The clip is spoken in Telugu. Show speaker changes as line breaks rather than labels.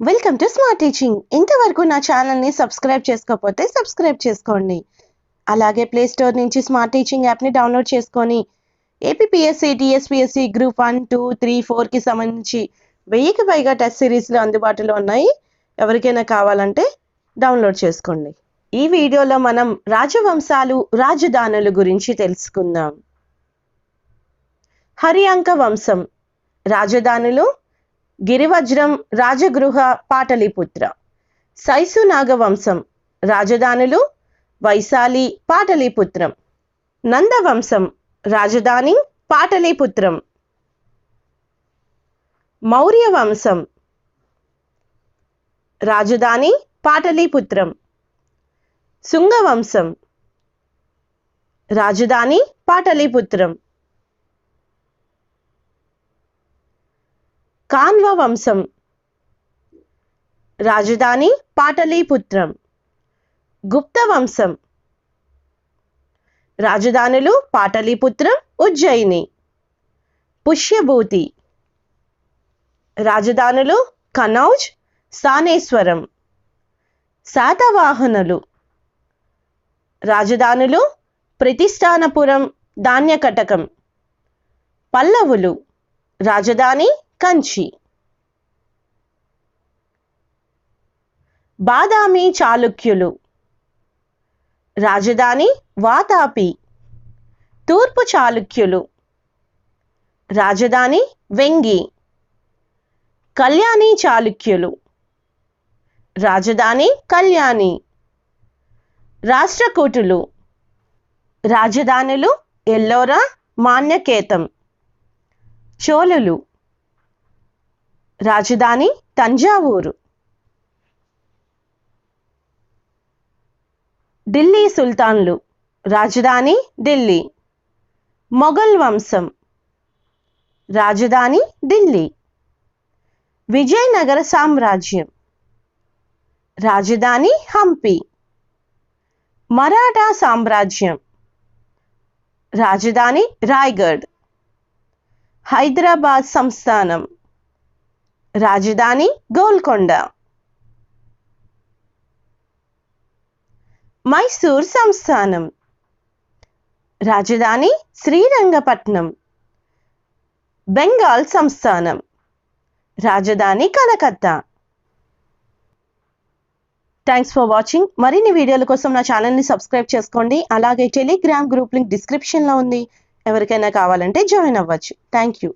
వెల్కమ్ టు స్మార్ట్ టీచింగ్ ఇంతవరకు నా ఛానల్ని సబ్స్క్రైబ్ చేసుకోకపోతే సబ్స్క్రైబ్ చేసుకోండి. అలాగే ప్లే స్టోర్ నుంచి స్మార్ట్ టీచింగ్ యాప్ని డౌన్లోడ్ చేసుకొని APSC TSPSC group one two three ఫోర్కి సంబంధించి వెయ్యికి పైగా టెస్ట్ సిరీస్లు అందుబాటులో ఉన్నాయి. ఎవరికైనా కావాలంటే డౌన్లోడ్ చేసుకోండి. ఈ వీడియోలో మనం రాజవంశాలు రాజధానుల గురించి తెలుసుకుందాం. హరియాంక వంశం. రాజధానులు గిరివజ్రం రాజగృహ పాటలీపుత్ర. సైసు నాగవంశం రాజధానులు వైశాలి పాటలీపుత్రం. నందవంశం రాజధాని పాటలీపుత్రం. మౌర్య వంశం రాజధాని పాటలీపుత్రం. శుంగవంశం రాజధాని పాటలీపుత్రం. కాన్వ వంశం. రాజధాని పాటలీపుత్రం. గుప్త వంశం. రాజధానులు పాటలీపుత్రం ఉజ్జయిని. పుష్యభూతి. రాజధానులు కనౌజ్ సానేశ్వరం. శాతవాహనులు. రాజధానులు ప్రతిష్టానపురం ధాన్యకటకం. పల్లవులు. రాజధాని కంచి. బాదామి చాళుక్యులు. రాజధాని వాతాపి. తూర్పు చాళుక్యులు. రాజధాని వెంగి. కళ్యాణి చాళుక్యులు. రాజధాని కళ్యాణి. రాష్ట్రకూటులు. రాజధానులు ఎల్లోరా మాన్యకేతం. చోళులు. రాజధాని తంజావూరు. ఢిల్లీ సుల్తాన్లు రాజధాని ఢిల్లీ. మొఘల్ వంశం రాజధాని ఢిల్లీ. విజయనగర సామ్రాజ్యం రాజధాని హంపి. మరాఠా సామ్రాజ్యం రాజధాని రాయ్గఢ్. హైదరాబాద్ సంస్థానం రాజధాని గోల్కొండ. మైసూర్ సంస్థానం. రాజధాని శ్రీరంగపట్నం. బెంగాల్ సంస్థానం. రాజధాని కలకత్తా. థ్యాంక్స్ ఫర్ వాచింగ్ మరిన్ని వీడియోల కోసం నా ఛానల్ని సబ్స్క్రైబ్ చేసుకోండి. అలాగే టెలిగ్రామ్ గ్రూప్ లింక్ డిస్క్రిప్షన్లో ఉంది. ఎవరికైనా కావాలంటే జాయిన్ అవ్వచ్చు. Thank you